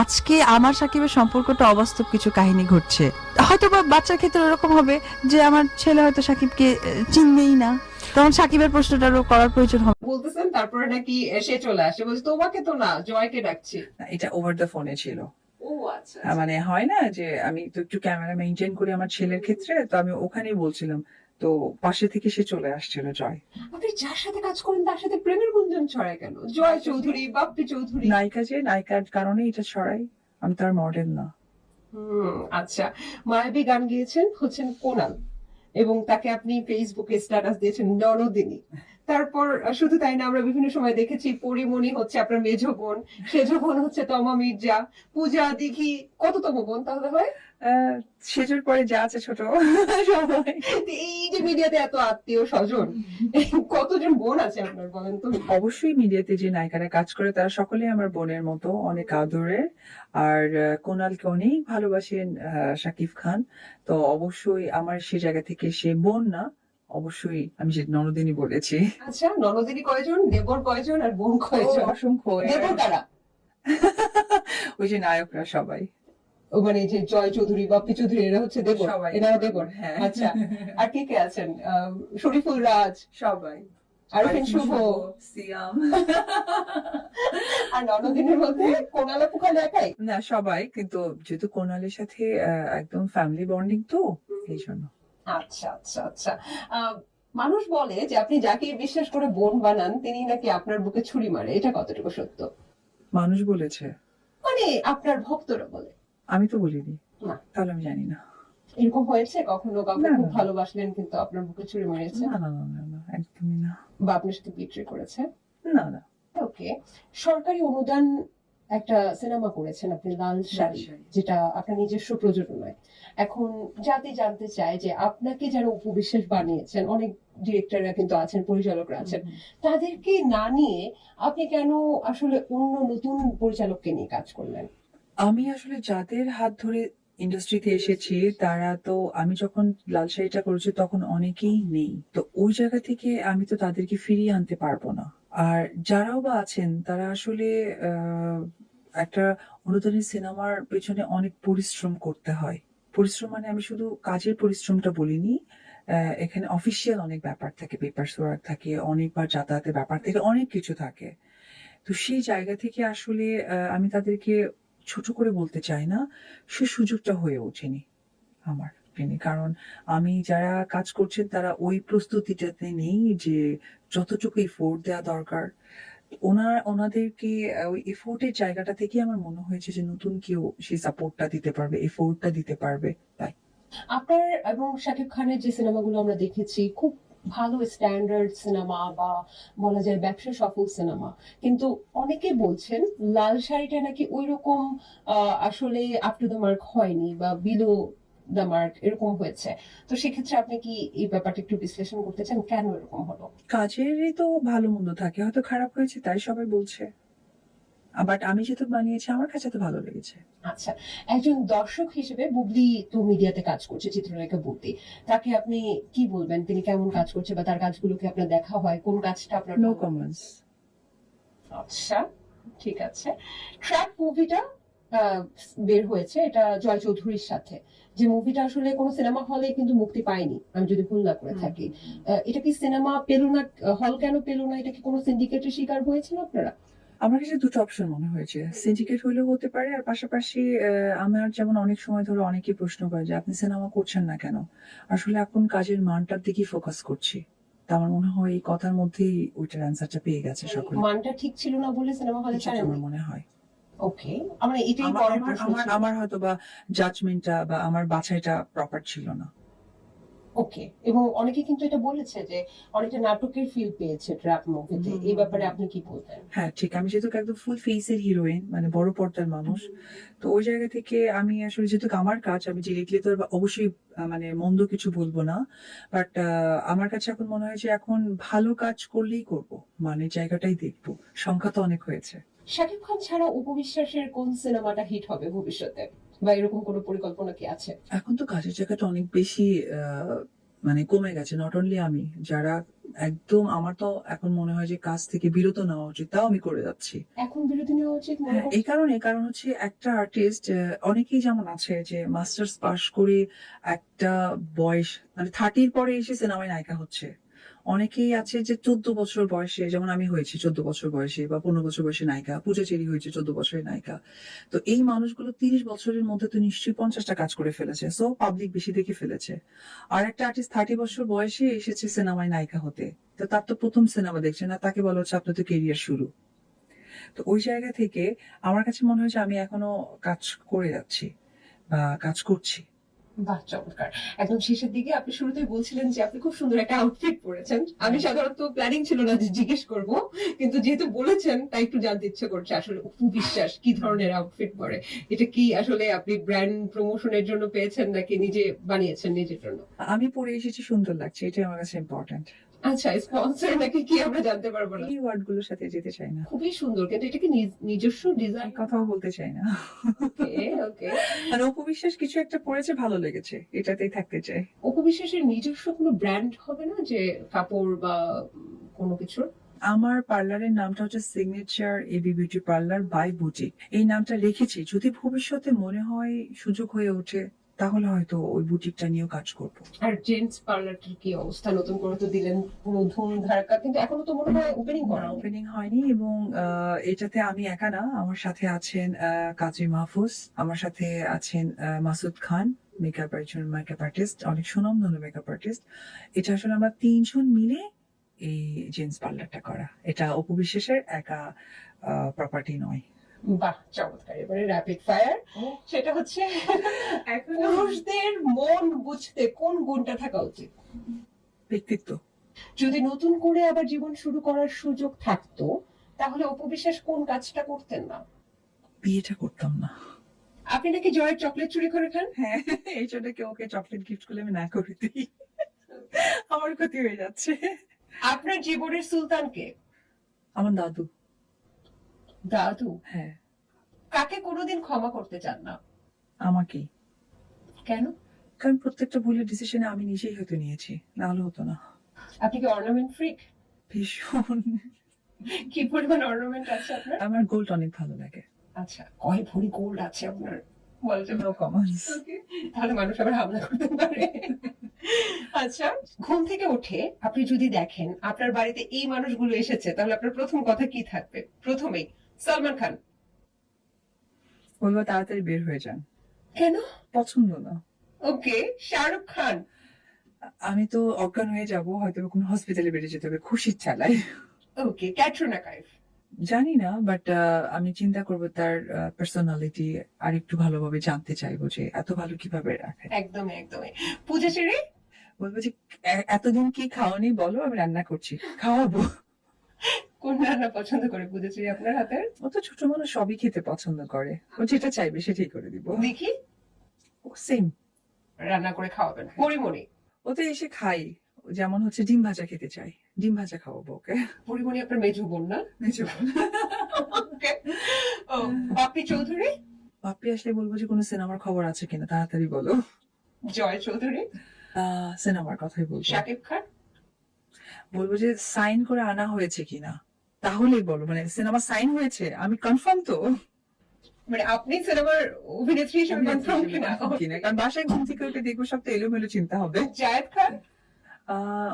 আজকে আমার সাকিবের সম্পর্কটা অবাস্তব কিছু কাহিনী ঘটছে। হয়তো বা বাচ্চার ক্ষেত্রে ওরকম হবে যে আমার ছেলে হয়তো সাকিবকে চিনবেই না। তখন সাকিবের প্রশ্নটারও করার প্রয়োজন হবে। বলতেছেন তারপরে নাকি সে চলে আসে। বলছে তোমাকে তো না জয়কে ডাকছি। এটা ওভার দ্য ফোনে ছিল। ও আচ্ছা মানে হয় না যে আমি তো একটু ক্যামেরা মেনটেন করি আমার ছেলের ক্ষেত্রে তো আমি ওখানেই বলছিলাম তো পাশে থেকে সে চলে আসছিল জয়। আপনি যার সাথে কাজ করেন তার সাথে প্রেমের গুঞ্জন ছড়ায় কেন? জয় চৌধুরী বাপ্পি চৌধুরী। নায়িকা যে নায়িকার কারণে এটা ছড়াই আমি তার মডেল না। আচ্ছা। মায়াবী গান গিয়েছেন হচ্ছেন কোনাল। এবং তাকে আপনি ফেসবুকে স্ট্যাটাস দিয়েছেন ননদিনী তারপর শুধু তাই না আমরা বিভিন্ন সময় দেখেছি পরিমণি হচ্ছে আপনার মেজ বোন সেজ বোন হচ্ছে তমা মির্জা পূজা দিঘি কত কততম বোন তাহলে হয়? সেজুর পরে যা আছে ছোট সবাই। এই যে মিডিয়াতে এত আত্মীয় স্বজন কতজন বোন আছে আপনার বলেন তো? অবশ্যই মিডিয়াতে যে নায়িকারা কাজ করে তারা সকলেই আমার বোনের মতো অনেক আদরের আর কোনালকে অনেক ভালোবাসেন আহ, শাকিব খান। তো অবশ্যই আমার সে জায়গা থেকে সে বোন না অবশ্যই আমি যে ননদিনী বলেছি। আচ্ছা ননদিনী কয়জন? দেবর কয়জন আর বোন কয়জন? অসংখ্য। দেবর কারা? ওই যে নায়করা সবাই। ও মানে যে জয় চৌধুরী বাপ্পি চৌধুরী এরা হচ্ছে দেবর। এনারা দেবর হ্যাঁ। আচ্ছা আর কে কে আছেন? শরীফুল রাজ। সবাই। আরিফিন শুভ। সিয়াম। আর ননদিনের মধ্যে কোনালা একাই? না সবাই কিন্তু যেহেতু কোনালের সাথে একদম ফ্যামিলি বন্ডিং তো এই জন্য আচ্ছা আচ্ছা আচ্ছা। মানুষ বলে যে আপনি যাকে বিশ্বাস করে বোন বানান তিনি নাকি আপনার বুকে ছুরি মারে। এটা কতটুকু সত্য? মানুষ বলেছে। মানে আপনার ভক্তরা বলে। আমি তো বলিনি। না। তাহলে আমি জানি না। এরকম হয়েছে? কখনো কাউকে খুব ভালোবাসলেন কিন্তু আপনার বুকে ছুরি মেরেছে? না না না না না একদমই না। বা আপনার সাথে বিট্রে করেছে? না না। ওকে। সরকারি অনুদান একটা সিনেমা করেছেন আপনি লাল শাড়ি। যেটা আপনার নিজস্ব প্রযোজনায় এখন জাতি জানতে চায় যে আপনাকে যারা উপবিশ্বাস বানিয়েছেন অনেক ডিরেক্টররা কিন্তু আছেন পরিচালকরা আছেন তাদেরকে না নিয়ে আপনি কেন আসলে অন্য নতুন পরিচালককে নিয়ে কাজ করলেন? আমি আসলে যাদের হাত ধরে ইন্ডাস্ট্রিতে এসেছি তারা তো আমি যখন লাল শাড়িটা করেছি তখন অনেকেই নেই। তো ওই জায়গা থেকে আমি তো তাদেরকে ফিরিয়ে আনতে পারব না। আর যারাও বা আছেন, তারা আসলে একটা অনুদানের সিনেমার পেছনে অনেক পরিশ্রম করতে হয়। পরিশ্রম মানে আমি শুধু কাজের পরিশ্রমটা বলিনি এখানে অফিসিয়াল অনেক ব্যাপার থাকে পেপার ওয়ার্ক থাকে, অনেকবার যাতায়াতের ব্যাপার থাকে, অনেক কিছু থাকে। তো সেই জায়গা থেকে আসলে আমি তাদেরকে ছোট করে বলতে চাই না, সে সুযোগটা হয়ে ওঠেনি আমার। জন্য। কারণ আমি যারা কাজ করছেন, তারা ওই প্রস্তুতিটাতে নেই যে যতটুকু এফোর্ট দেওয়া দরকার। ওনার ওনাদেরকে ওই এফোর্টের জায়গাটা থেকে আমার মনে হয়েছে যে নতুন কেউ সেই সাপোর্টটা দিতে পারবে এফোর্টটা দিতে পারবে। তাই। আপনার এবং শাকিব খানের যে সিনেমাগুলো আমরা দেখেছি, খুব ভালো স্ট্যান্ডার্ড সিনেমা বা বলা যায় ব্যবসা সফল সিনেমা কিন্তু অনেকে বলছেন, লাল শাড়িটা নাকি ওই রকম আসলে আপ টু দ্য মার্ক হয়নি বা বিলো দ্য মার্ক এরকম হয়েছে। তো সেক্ষেত্রে আপনি কি এই ব্যাপারটা একটু বিশ্লেষণ করতে চান? কেন এরকম হলো? কাজেরই তো ভালো মন্দ থাকে হয়তো খারাপ হয়েছে তাই সবাই বলছে। বাট আমি যেহেতু বানিয়েছি আমার কাছে তো ভালো লেগেছে। আচ্ছা একজন দর্শক হিসেবে বুবলি তো মিডিয়াতে কাজ করছে চিত্রনায়িকা বুবলি। তাকে আপনি কি বলবেন? তিনি কেমন কাজ করছে বা তার কাজগুলোকে আপনার দেখা হয়? কোন কাজটা আপনার নো কমেন্টস আচ্ছা ঠিক আছে। ট্র্যাক মুভিটা বের হয়েছে এটা জয় চৌধুরীর সাথে। যে মুভিটা আসলে কোনো সিনেমা হলে কিন্তু মুক্তি পায়নি আমি যদি ভুল না করে থাকি। এটা কি সিনেমা পেল না হল কেন পেল না? এটা কি কোনো সিন্ডিকেটের শিকার হয়েছিল আপনারা? আমার কাছে দুটো অপশন মনে হয়েছে। সিন্ডিকেট হলেও হতে পারে আর পাশাপাশি আহ, আমার যেমন অনেক সময় ধরে অনেকে প্রশ্ন করে যে আপনি সিনেমা করছেন না কেন? আসলে এখন কাজের মানটার দিকেই ফোকাস করছি। তা আমার মনে হয় এই কথার মধ্যেই ওইটার অ্যান্সারটা পেয়ে গেছে সকলে। মানটা ঠিক ছিল না বলে সিনেমা হলে আমার মনে হয়। ওকে আমরা এটাই আমার- প্রশ্ন আমার- আমার হয়তো বা জাজমেন্টটা বা আমার বাছাইটা প্রপার ছিল না। ওকে এবং অনেকে কিন্তু এটা বলেছে যে অনেকটা নাটকের ফিল পেয়েছে ট্র্যাপ মুভিতে এই ব্যাপারে আপনি কি বলতেন? হ্যাঁ ঠিক। আমি যেহেতু একদম ফুল ফেসের হিরোইন মানে বড় পর্দার মানুষ তো ওই জায়গা থেকে আমি আসলে যেহেতু আমার কাজ আমি ডিরেক্টলি তো আর অবশ্যই মানে মন্দ কিছু বলব না। বাট আমার কাছে এখন মনে হয় যে এখন ভালো কাজ করলেই করব। মানে জায়গাটাই দেখব। সংখ্যা তো অনেক হয়েছে। শাকিব খান ছাড়া উপবিশ্বাসের কোন সিনেমাটা হিট হবে ভবিষ্যতে? বা এরকম কোনো পরিকল্পনা কি আছে? এখন তো কাজের জায়গাটা অনেক বেশি মানে কমে গেছে। নট অনলি আমি যারা একদম আমার তো এখন মনে হয় যে কাজ থেকে বিরত নেওয়া উচিত তাও আমি করে যাচ্ছি। এখন বিরতি নেওয়া উচিত হ্যাঁ, এই কারণে কারণ হচ্ছে একটা আর্টিস্ট অনেকেই যেমন আছে যে মাস্টার্স পাশ করে একটা বয়স মানে থার্টির পরে এসে সিনেমায় নায়িকা হচ্ছে। অনেকেই আছে যে চোদ্দ বছর বয়সে, যেমন আমি হয়েছি চোদ্দ বছর বয়সে বা পনেরো বছর বয়সে নায়িকা পূজা চেরি হয়েছে চোদ্দ বছরের নায়িকা। তো এই মানুষগুলো তিরিশ বছরের মধ্যে তো নিশ্চয়ই পঞ্চাশটা কাজ করে ফেলেছে সো পাবলিক বেশি দেখে ফেলেছে। আর একটা আর্টিস্ট থার্টি বছর বয়সে এসেছে সিনেমায় নায়িকা হতে, তো তার তো প্রথম সিনেমা দেখছে না, তাকে বলা হচ্ছে আপনার তো কেরিয়ার শুরু। তো ওই জায়গা থেকে আমার কাছে মনে হয় যে আমি এখনও কাজ করে যাচ্ছি বা কাজ করছি। বাহ চমৎকার। একদম শেষের দিকে আপনি শুরুতেই বলছিলেন যে আপনি খুব সুন্দর একটা আউটফিট পরেছেন। আমি সাধারণত প্ল্যানিং ছিল না যে জিজ্ঞেস করব কিন্তু যেহেতু বলেছেন তাই একটু জানতে ইচ্ছে করছে আসলে অপু বিশ্বাস কি ধরনের আউটফিট পরে। এটা কি আসলে আপনি ব্র্যান্ড প্রমোশনের জন্য পেয়েছেন নাকি নিজে বানিয়েছেন নিজের জন্য? আমি পরে এসেছি সুন্দর লাগছে এটা আমার কাছে ইম্পর্টেন্ট আচ্ছা স্পন্সর নাকি কি আমরা জানতে পারব না? এই ওয়ার্ডগুলোর সাথে যেতে চাই না। খুবই সুন্দর কিন্তু এটা কি নিজস্ব ডিজাইন কথাও বলতে চাই না। ওকে ওকে। আর উপবিশ্বাস কিছু একটা পড়েছে ভালো লেগেছে এটাতেই থাকতে চাই। উপবিশ্বাসের নিজস্ব কোনো ব্র্যান্ড হবে না যে কাপড় বা কোনো কিছুর? আমার পার্লারের নামটা হচ্ছে signature AB beauty parlour by boutique এই নামটা রেখেছি যদি ভবিষ্যতে মনে হয় সুযোগ হয়ে ওঠে তাহলে হয়তো ওই বুটিকটা নিয়েও কাজ করব। আর জেন্টস পার্লারটার কি অবস্থা? নতুন করে তো দিলেন পুরো ধুম ধারাকা কিন্তু এখনও তো মনে হয় ওপেনিং করা ওপেনিং হয়নি এবং এটাতে আমি একা না আমার সাথে আছেন কাজী মাহফুজ আমার সাথে আছেন মাসুদ খান মেকআপ একজন মেকআপ আর্টিস্ট অনেক সুনামধন্য মেকআপ আর্টিস্ট এটা আসলে আমরা তিনজন মিলে এই জেন্টস পার্লারটা করা। এটা উপবিশ্বাসের একা প্রপার্টি নয়। বাহ চমৎকার। এবারে র্যাপিড ফায়ার সেটা হচ্ছে পুরুষদের মন বুঝতে কোন গুণটা থাকা উচিত? ব্যক্তিত্ব। যদি নতুন করে আবার জীবন শুরু করার সুযোগ থাকতো তাহলে উপবিশ্বাস কোন কাজটা করতেন না? বিয়েটা করতাম না। আপনি নাকি জয়ের চকলেট চুরি করে খান? হ্যাঁ এই জন্য কেউ ওকে চকলেট গিফট করলে আমি না করে দিই। আমার ক্ষতি হয়ে যাচ্ছে। আপনার জীবনের সুলতানকে? আমার দাদু। দাদু হ্যাঁ। কাকে কোনোদিন ক্ষমা করতে চান না? আমাকেই। কেন? কারণ প্রত্যেকটা ভুলের ডিসিশনে আমি নিজেই হয়তো নিয়েছি না হলে হতো না। আপনি কি অর্নামেন্ট ফ্রিক ভীষণ। কি পরিমাণ অর্নামেন্ট আছে আপনার? আমার গোল্ড অনেক ভালো লাগে। আচ্ছা কয় ভরি গোল্ড আছে আপনার? বলা যাবে নো Okay, তাহলে মানুষ আবার হামলা করতে পারে। আচ্ছা ঘুম থেকে উঠে আপনি যদি দেখেন আপনার বাড়িতে এই মানুষগুলো এসেছে তাহলে আপনার প্রথম কথা কি থাকবে? প্রথমেই সালমান খান। বলব তাড়াতাড়ি বের হয়ে যান। কেন? পছন্দ না। ওকে শাহরুখ খান। আমি তো অজ্ঞান হয়ে যাব হয়তো কোনো হসপিটালে বেড়ে যেতে হবে খুশির চালাই ওকে ক্যাটরিনা কাইফ। জানি না বাট আমি চিন্তা করব তার পার্সোনালিটি আর একটু ভালোভাবে জানতে চাইব যে এত ভালো কীভাবে রাখে। একদমই একদমই। পূজা চেরি বলব যে এতদিন কি খাওয়ানি বলো আমি রান্না করছি খাওয়াবো। কোন রান্না পছন্দ করে? চেরি আপনার হাতের? ও তো ছোট মানুষ সবই খেতে পছন্দ করে। ও যেটা চাইবে সেটাই করে দিব। দেখি সেম রান্না করে খাওয়াবেন পরিমণি? ও তো এসে খাই যেমন হচ্ছে ডিম ভাজা খেতে চাই ডিম ভাজা খাওয়াবো ওকে। পরিমণি আপনার মেজু বোন না? Okay. ও, বাপ্পি চৌধুরী? বাপ্পি আসলে বলব যে কোনো সিনেমার খবর আছে কিনা তাড়াতাড়ি বলো। জয় চৌধুরী? আহ, সিনেমার কথাই বলব। শাকিব খান? বলব যে সাইন করে আনা হয়েছে কিনা। তাহলেই বলো মানে সিনেমা সাইন হয়েছে আমি কনফার্ম তো। মানে আপনি সিনেমার অভিনেত্রী হিসেবে কনফার্ম কিনা? কারণ বাসায় ঘুম থেকে উঠে দেখব সব তো এলোমেলো চিন্তা হবে। জায়েদ খান?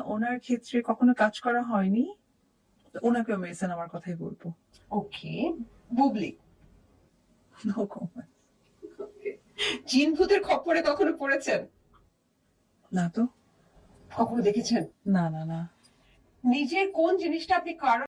ওনার ক্ষেত্রে কখনো কাজ করা হয়নি। ওনাকে আমি সিনেমার কথাই বলব। ওকে বুবলি? No comment. জিন ভূতের খপ্পরে কখনো পড়েছেন? না তো। কখনো দেখেছেন? না না না। নিজের কোন জিনিসটা আপনি কারও